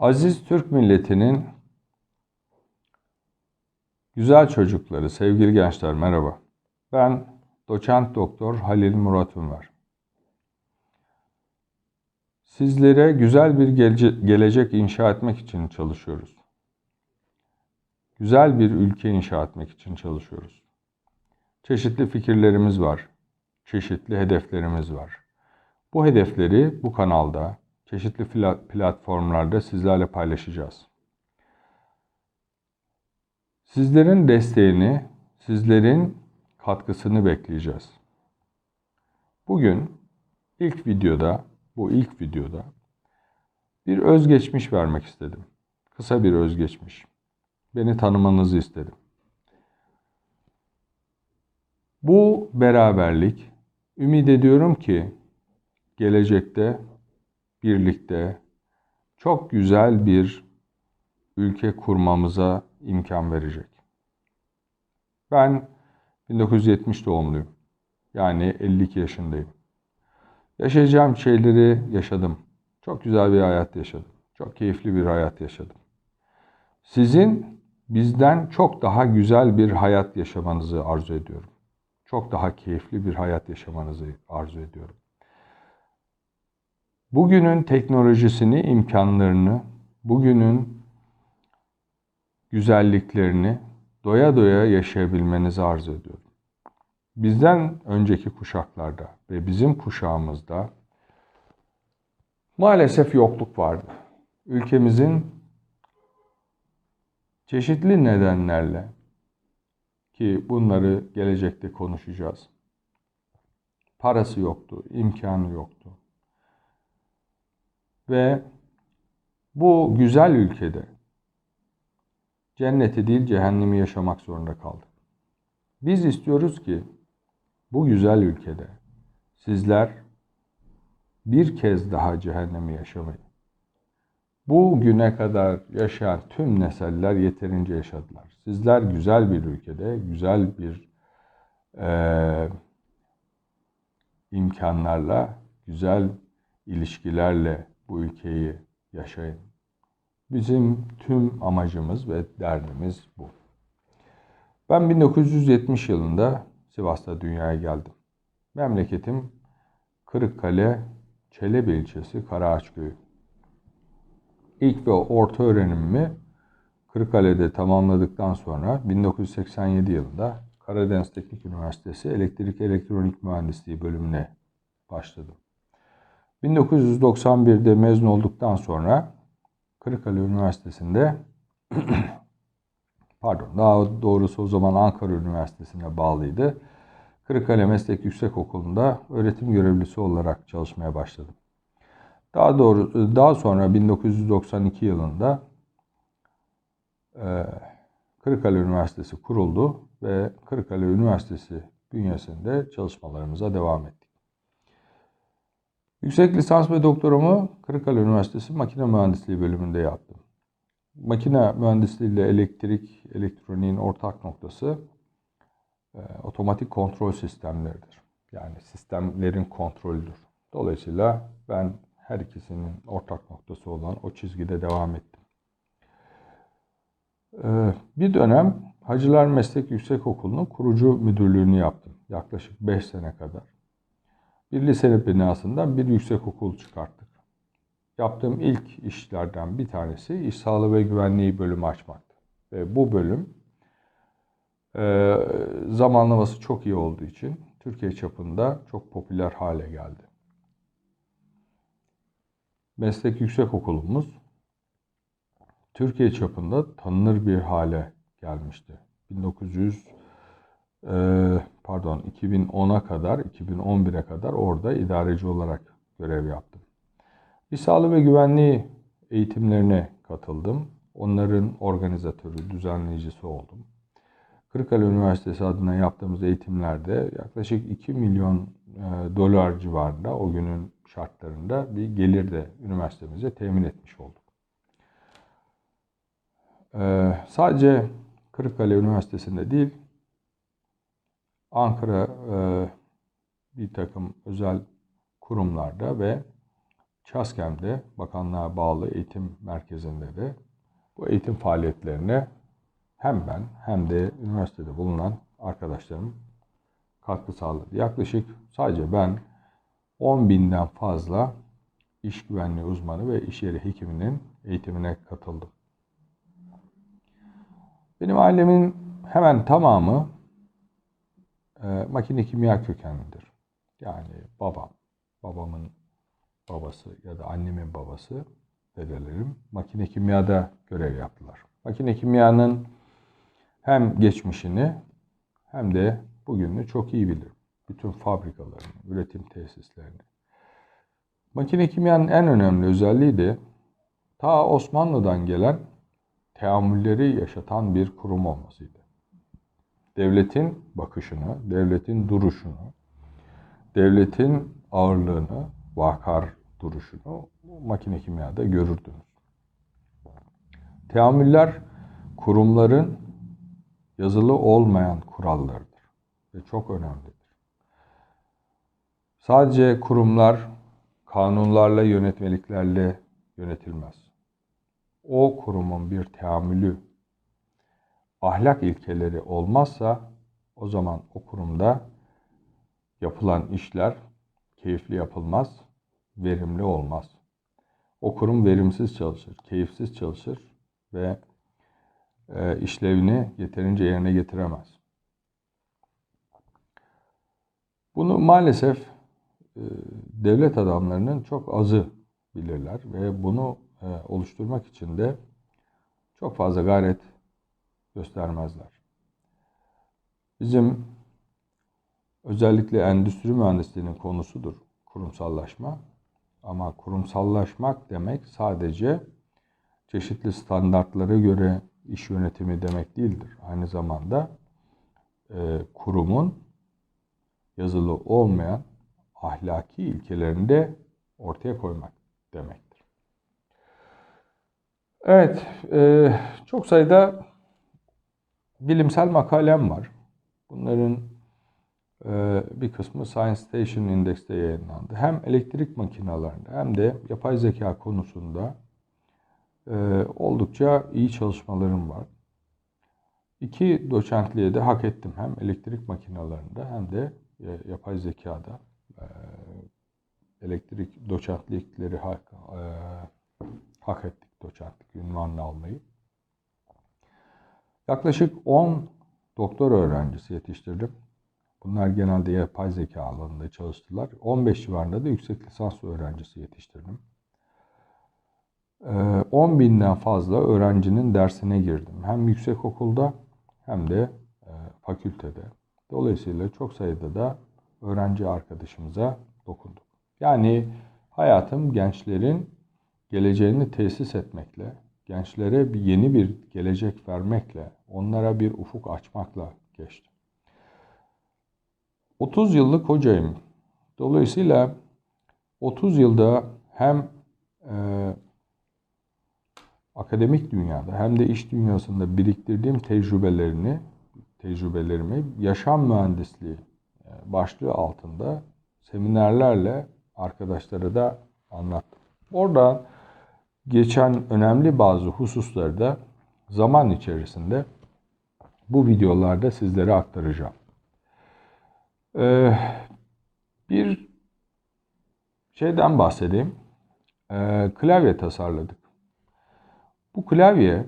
Aziz Türk milletinin güzel çocukları, sevgili gençler merhaba. Ben doçent doktor Halil Murat Ünver. Sizlere güzel bir gelece- gelecek inşa etmek için çalışıyoruz. Güzel bir ülke inşa etmek için çalışıyoruz. Çeşitli fikirlerimiz var. Çeşitli hedeflerimiz var. Bu hedefleri bu kanalda, çeşitli pla- platformlarda sizlerle paylaşacağız. Sizlerin desteğini, sizlerin katkısını bekleyeceğiz. Bugün ilk videoda, bu ilk videoda bir özgeçmiş vermek istedim. Kısa bir özgeçmiş. Beni tanımanızı istedim. Bu beraberlik ümit ediyorum ki gelecekte birlikte çok güzel bir ülke kurmamıza imkan verecek. Ben 1970 doğumluyum. Yani 52 yaşındayım. Yaşayacağım şeyleri yaşadım. Çok güzel bir hayat yaşadım. Çok keyifli bir hayat yaşadım. Sizin bizden çok daha güzel bir hayat yaşamanızı arzu ediyorum. Çok daha keyifli bir hayat yaşamanızı arzu ediyorum. Bugünün teknolojisini, imkanlarını, bugünün güzelliklerini doya doya yaşayabilmenizi arzu ediyorum. Bizden önceki kuşaklarda ve bizim kuşağımızda maalesef yokluk vardı. Ülkemizin çeşitli nedenlerle ki bunları gelecekte konuşacağız. Parası yoktu, imkanı yoktu. Ve bu güzel ülkede cenneti değil cehennemi yaşamak zorunda kaldık. Biz istiyoruz ki bu güzel ülkede sizler bir kez daha cehennemi yaşamayın. Bu güne kadar yaşayan tüm nesiller yeterince yaşadılar. Sizler güzel bir ülkede, güzel bir eee, imkanlarla, güzel ilişkilerle bu ülkeyi yaşayın. Bizim tüm amacımız ve derdimiz bu. Ben 1970 yılında Sivas'ta dünyaya geldim. Memleketim Kırıkkale, Çelebi ilçesi, Karaağaçköyü. İlk ve orta öğrenimimi Kırıkkale'de tamamladıktan sonra 1987 yılında Karadeniz Teknik Üniversitesi Elektrik Elektronik Mühendisliği bölümüne başladım. 1991'de mezun olduktan sonra Kırıkkale Üniversitesi'nde pardon daha doğrusu o zaman Ankara Üniversitesi'ne bağlıydı. Kırıkkale Meslek Yüksekokulu'nda öğretim görevlisi olarak çalışmaya başladım. Daha doğru daha sonra 1992 yılında e, Kırıkkale Üniversitesi kuruldu ve Kırıkkale Üniversitesi bünyesinde çalışmalarımıza devam ettik. Yüksek lisans ve doktoramı Kırıkkale Üniversitesi Makine Mühendisliği bölümünde yaptım. Makine mühendisliği ile elektrik, elektroniğin ortak noktası e, otomatik kontrol sistemleridir. Yani sistemlerin kontrolüdür. Dolayısıyla ben her ikisinin ortak noktası olan o çizgide devam ettim. E, bir dönem Hacılar Meslek Yüksekokulu'nun kurucu müdürlüğünü yaptım. Yaklaşık 5 sene kadar. Bir lise binasından bir yüksekokul çıkarttık. Yaptığım ilk işlerden bir tanesi iş sağlığı ve güvenliği bölümü açmaktı. Ve bu bölüm e, zamanlaması çok iyi olduğu için Türkiye çapında çok popüler hale geldi. Meslek yüksekokulumuz Türkiye çapında tanınır bir hale gelmişti. 1900 e, pardon 2010'a kadar 2011'e kadar orada idareci olarak görev yaptım. İş sağlığı ve güvenliği eğitimlerine katıldım. Onların organizatörü, düzenleyicisi oldum. Kırıkkale Üniversitesi adına yaptığımız eğitimlerde yaklaşık 2 milyon e, dolar civarında o günün şartlarında bir gelir de üniversitemize temin etmiş olduk. E, sadece Kırıkkale Üniversitesi'nde değil, Ankara e, bir takım özel kurumlarda ve ÇASKEM'de bakanlığa bağlı eğitim merkezinde de bu eğitim faaliyetlerine hem ben hem de üniversitede bulunan arkadaşlarım katkı sağladı. Yaklaşık sadece ben 10 binden fazla iş güvenliği uzmanı ve iş yeri hekiminin eğitimine katıldım. Benim ailemin hemen tamamı e, makine kimya kökenlidir. Yani babam, babamın babası ya da annemin babası, dedelerim makine kimyada görev yaptılar. Makine kimyanın hem geçmişini hem de bugününü çok iyi bilirim. Bütün fabrikalarını, üretim tesislerini. Makine kimyanın en önemli özelliği de ta Osmanlı'dan gelen teamülleri yaşatan bir kurum olmasıydı. Devletin bakışını, devletin duruşunu, devletin ağırlığını, vakar duruşunu makine kimyada görürdünüz. Teamüller kurumların yazılı olmayan kurallarıdır ve çok önemlidir. Sadece kurumlar kanunlarla, yönetmeliklerle yönetilmez. O kurumun bir teamülü, ahlak ilkeleri olmazsa o zaman o kurumda yapılan işler keyifli yapılmaz, verimli olmaz. O kurum verimsiz çalışır, keyifsiz çalışır ve e, işlevini yeterince yerine getiremez. Bunu maalesef e, devlet adamlarının çok azı bilirler ve bunu e, oluşturmak için de çok fazla gayret göstermezler. Bizim özellikle endüstri mühendisliğinin konusudur kurumsallaşma. Ama kurumsallaşmak demek sadece çeşitli standartlara göre iş yönetimi demek değildir. Aynı zamanda e, kurumun yazılı olmayan ahlaki ilkelerini de ortaya koymak demektir. Evet, e, çok sayıda bilimsel makalem var. Bunların e, bir kısmı Science Station Index'te yayınlandı. Hem elektrik makinalarında hem de yapay zeka konusunda e, oldukça iyi çalışmalarım var. İki doçentliğe de hak ettim. Hem elektrik makinalarında hem de e, yapay zekada elektrik doçentlikleri hak, hak ettik doçentlik ünvanını almayı. Yaklaşık 10 doktor öğrencisi yetiştirdim. Bunlar genelde yapay zeka alanında çalıştılar. 15 civarında da yüksek lisans öğrencisi yetiştirdim. 10 binden fazla öğrencinin dersine girdim. Hem yüksek okulda hem de fakültede. Dolayısıyla çok sayıda da öğrenci arkadaşımıza dokunduk. Yani hayatım gençlerin geleceğini tesis etmekle, gençlere bir yeni bir gelecek vermekle, onlara bir ufuk açmakla geçti. 30 yıllık hocayım. Dolayısıyla 30 yılda hem e, akademik dünyada hem de iş dünyasında biriktirdiğim tecrübelerini, tecrübelerimi yaşam mühendisliği e, başlığı altında seminerlerle arkadaşlara da anlattım. Oradan geçen önemli bazı hususları da zaman içerisinde bu videolarda sizlere aktaracağım. Ee, bir şeyden bahsedeyim. Ee, klavye tasarladık. Bu klavye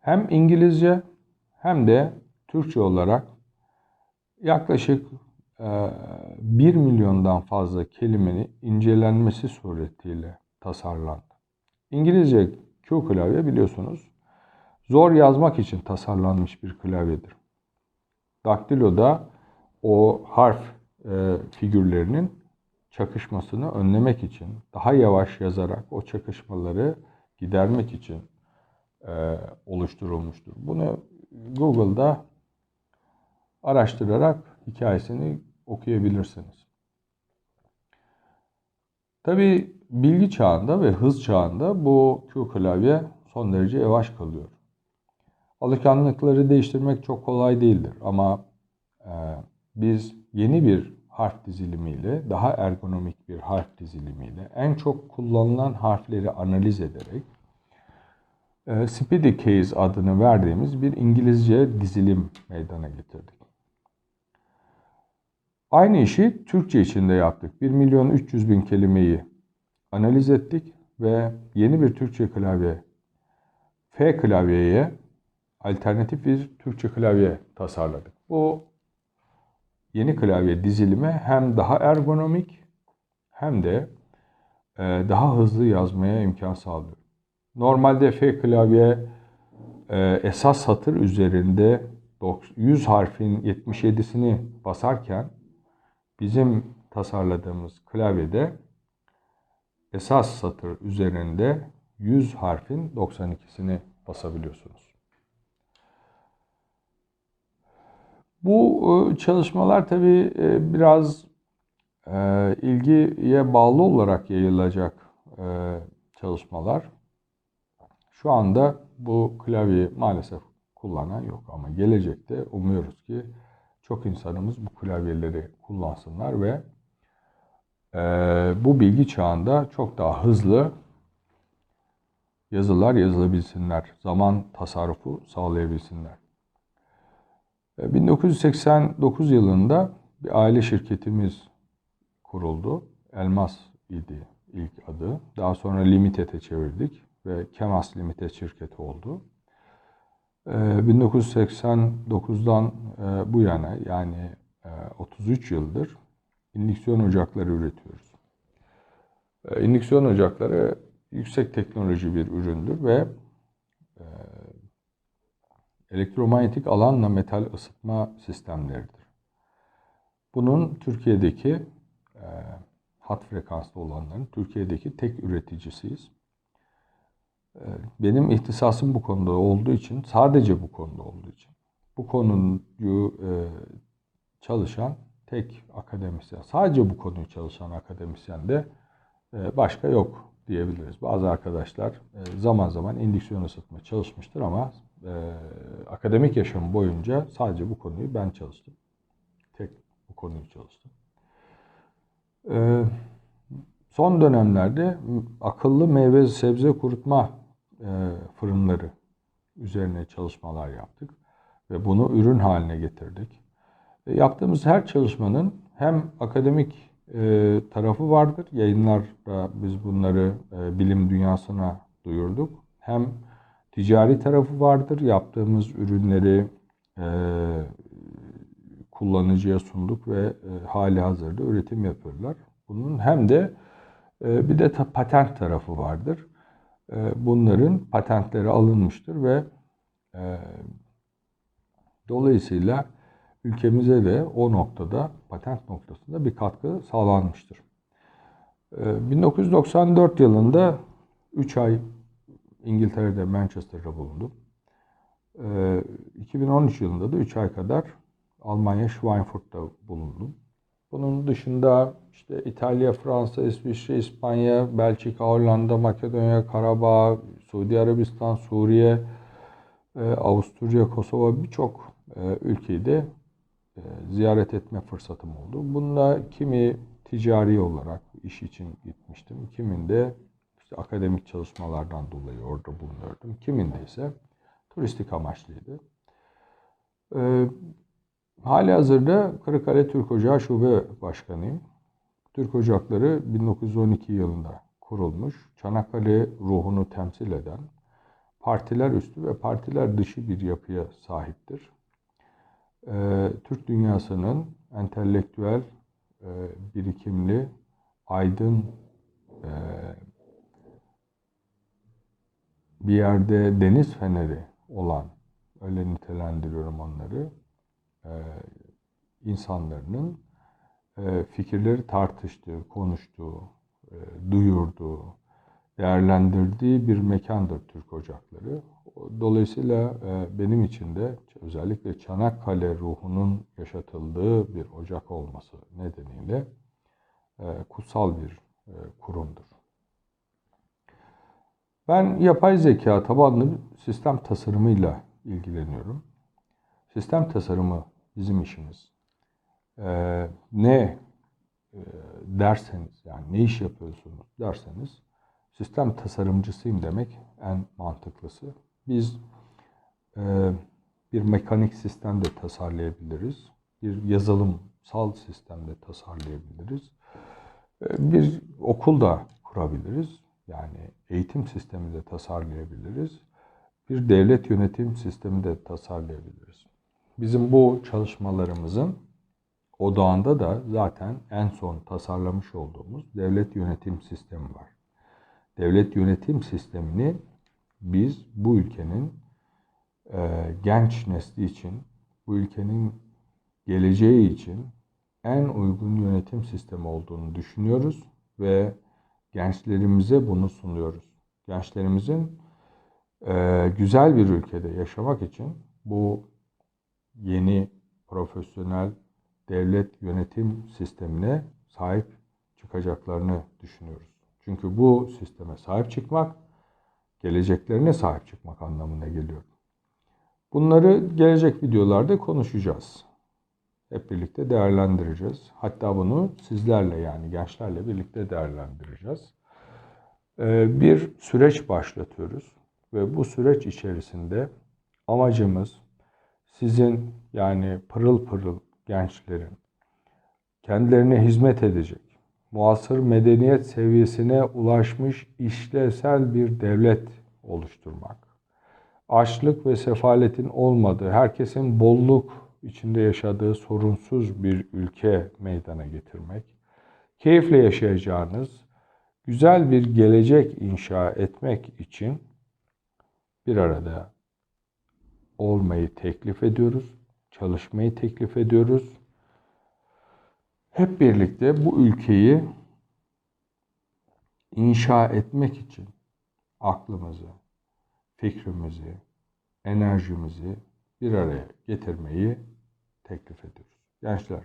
hem İngilizce hem de Türkçe olarak yaklaşık e, 1 milyondan fazla kelimenin incelenmesi suretiyle tasarlandı. İngilizce Q klavye biliyorsunuz zor yazmak için tasarlanmış bir klavyedir. Daktilo'da o harf e, figürlerinin çakışmasını önlemek için daha yavaş yazarak o çakışmaları gidermek için e, oluşturulmuştur. Bunu Google'da araştırarak hikayesini okuyabilirsiniz. Tabi bilgi çağında ve hız çağında bu Q klavye son derece yavaş kalıyor. Alışkanlıkları değiştirmek çok kolay değildir ama e, biz yeni bir harf dizilimiyle daha ergonomik bir harf dizilimiyle en çok kullanılan harfleri analiz ederek e, Speedy Case adını verdiğimiz bir İngilizce dizilim meydana getirdik. Aynı işi Türkçe için de yaptık. 1 milyon 300 bin kelimeyi analiz ettik ve yeni bir Türkçe klavye F klavyeye alternatif bir Türkçe klavye tasarladık. Bu yeni klavye dizilimi hem daha ergonomik hem de e, daha hızlı yazmaya imkan sağlıyor. Normalde F klavye e, esas satır üzerinde 100 harfin 77'sini basarken bizim tasarladığımız klavyede esas satır üzerinde 100 harfin 92'sini basabiliyorsunuz. Bu e, çalışmalar tabii e, biraz e, ilgiye bağlı olarak yayılacak çalışmalar. Şu anda bu klavyeyi maalesef kullanan yok ama gelecekte umuyoruz ki çok insanımız bu klavyeleri kullansınlar ve bu bilgi çağında çok daha hızlı yazılar yazılabilsinler, zaman tasarrufu sağlayabilsinler. 1989 yılında bir aile şirketimiz kuruldu. Elmas idi ilk adı. Daha sonra Limited'e çevirdik ve Kemas Limited şirketi oldu. 1989'dan bu yana yani 33 yıldır indüksiyon ocakları üretiyoruz. İndüksiyon ocakları yüksek teknoloji bir üründür ve elektromanyetik alanla metal ısıtma sistemleridir. Bunun Türkiye'deki e, hat frekanslı olanların Türkiye'deki tek üreticisiyiz. E, benim ihtisasım bu konuda olduğu için, sadece bu konuda olduğu için, bu konuyu e, çalışan tek akademisyen, sadece bu konuyu çalışan akademisyen de e, başka yok diyebiliriz. Bazı arkadaşlar e, zaman zaman indüksiyon ısıtma çalışmıştır ama e, akademik yaşam boyunca sadece bu konuyu ben çalıştım. Tek bu konuyu çalıştım. Son dönemlerde akıllı meyve sebze kurutma fırınları üzerine çalışmalar yaptık ve bunu ürün haline getirdik. Yaptığımız her çalışmanın hem akademik e, tarafı vardır. Yayınlarda biz bunları e, bilim dünyasına duyurduk. Hem ticari tarafı vardır. Yaptığımız ürünleri e, kullanıcıya sunduk ve hali hazırda üretim yapıyorlar. Bunun hem de bir de patent tarafı vardır. Bunların patentleri alınmıştır ve e, dolayısıyla ülkemize de o noktada patent noktasında bir katkı sağlanmıştır. 1994 ee, yılında 3 ay İngiltere'de Manchester'da bulundum. 2013 ee, yılında da 3 ay kadar Almanya Schweinfurt'ta bulundum. Bunun dışında işte İtalya, Fransa, İsviçre, İspanya, Belçika, Hollanda, Makedonya, Karabağ, Suudi Arabistan, Suriye, e, Avusturya, Kosova birçok e, ülkeyi de ziyaret etme fırsatım oldu. Bunda kimi ticari olarak iş için gitmiştim. Kiminde işte akademik çalışmalardan dolayı orada bulunuyordum. Kiminde ise turistik amaçlıydı. E, hali hazırda Kırıkkale Türk Ocağı Şube Başkanıyım. Türk Ocakları 1912 yılında kurulmuş, Çanakkale ruhunu temsil eden, partiler üstü ve partiler dışı bir yapıya sahiptir e, Türk dünyasının entelektüel, e, birikimli, aydın e, bir yerde deniz feneri olan, öyle nitelendiriyorum onları, e, insanların e, fikirleri tartıştığı, konuştuğu, e, duyurduğu, değerlendirdiği bir mekandır Türk Ocakları. Dolayısıyla e, benim için de özellikle Çanakkale ruhunun yaşatıldığı bir ocak olması nedeniyle e, kutsal bir e, kurumdur. Ben yapay zeka tabanlı sistem tasarımıyla ilgileniyorum. Sistem tasarımı bizim işimiz. Ne derseniz yani ne iş yapıyorsunuz derseniz sistem tasarımcısıyım demek en mantıklısı. Biz e, bir mekanik sistem de tasarlayabiliriz. Bir yazılımsal sistem de tasarlayabiliriz. E, bir okul da kurabiliriz. Yani eğitim sistemi de tasarlayabiliriz. Bir devlet yönetim sistemi de tasarlayabiliriz. Bizim bu çalışmalarımızın odağında da zaten en son tasarlamış olduğumuz devlet yönetim sistemi var. Devlet yönetim sistemini biz bu ülkenin e, genç nesli için, bu ülkenin geleceği için en uygun yönetim sistemi olduğunu düşünüyoruz ve gençlerimize bunu sunuyoruz. Gençlerimizin e, güzel bir ülkede yaşamak için bu yeni profesyonel devlet yönetim sistemine sahip çıkacaklarını düşünüyoruz. Çünkü bu sisteme sahip çıkmak, geleceklerine sahip çıkmak anlamına geliyor. Bunları gelecek videolarda konuşacağız. Hep birlikte değerlendireceğiz. Hatta bunu sizlerle yani gençlerle birlikte değerlendireceğiz. Ee, bir süreç başlatıyoruz ve bu süreç içerisinde amacımız sizin yani pırıl pırıl gençlerin kendilerine hizmet edecek, muasır medeniyet seviyesine ulaşmış işlevsel bir devlet oluşturmak. Açlık ve sefaletin olmadığı, herkesin bolluk içinde yaşadığı sorunsuz bir ülke meydana getirmek. Keyifle yaşayacağınız güzel bir gelecek inşa etmek için bir arada olmayı teklif ediyoruz. Çalışmayı teklif ediyoruz. Hep birlikte bu ülkeyi inşa etmek için aklımızı, fikrimizi, enerjimizi bir araya getirmeyi teklif ediyoruz. Gençler,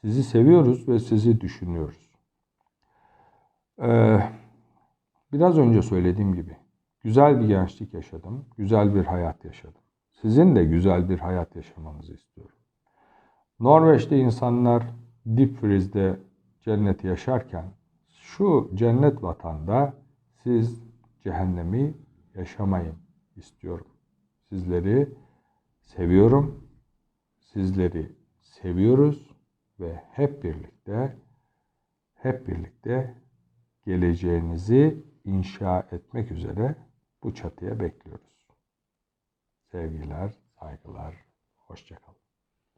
sizi seviyoruz ve sizi düşünüyoruz. Ee, biraz önce söylediğim gibi güzel bir gençlik yaşadım, güzel bir hayat yaşadım. Sizin de güzel bir hayat yaşamanızı istiyorum. Norveç'te insanlar dip frizde cennet yaşarken şu cennet vatanda siz cehennemi yaşamayın istiyorum. Sizleri seviyorum. Sizleri seviyoruz ve hep birlikte hep birlikte geleceğinizi inşa etmek üzere bu çatıya bekliyoruz. Sevgiler, saygılar, hoşçakalın.